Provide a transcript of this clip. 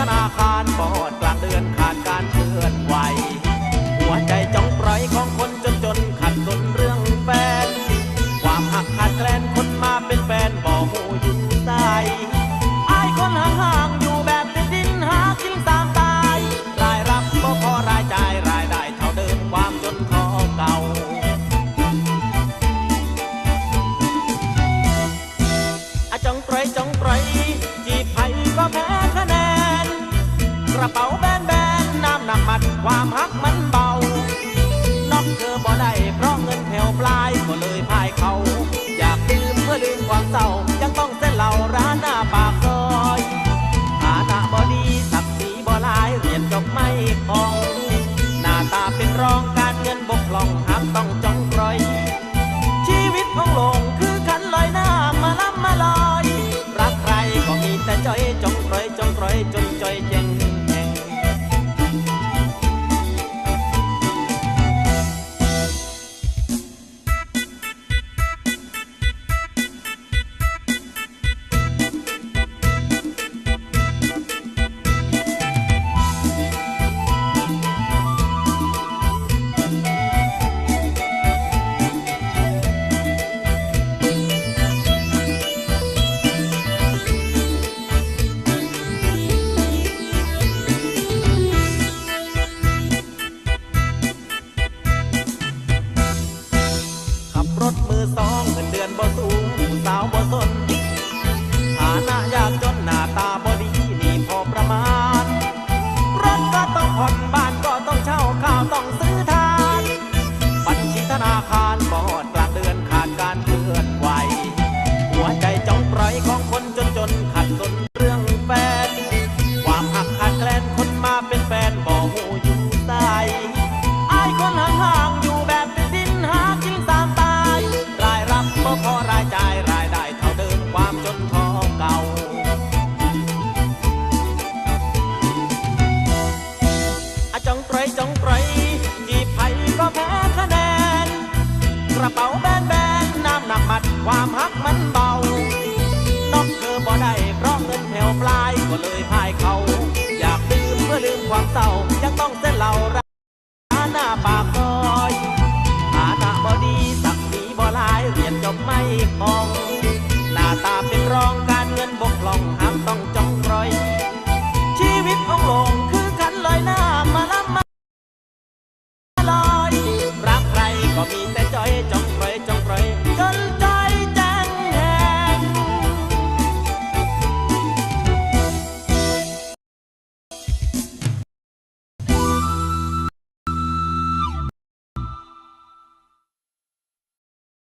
ธนาคารปอดกลางเดือน Vòng เป๋าแบนแบนน้ำหนักมัดความฮักมันเบา น้องเธอบ่ได้เพราะเงินแถวปลายก็เลยพายเขา อยากดื่มเพื่อลืมความเศร้ายังต้องเส้นเหล่าร้าหน้าปากซอยฐานะบ่ดีสักหนีบ่ลายเรียนจบไม่คอง หน้าตาเป็นรอง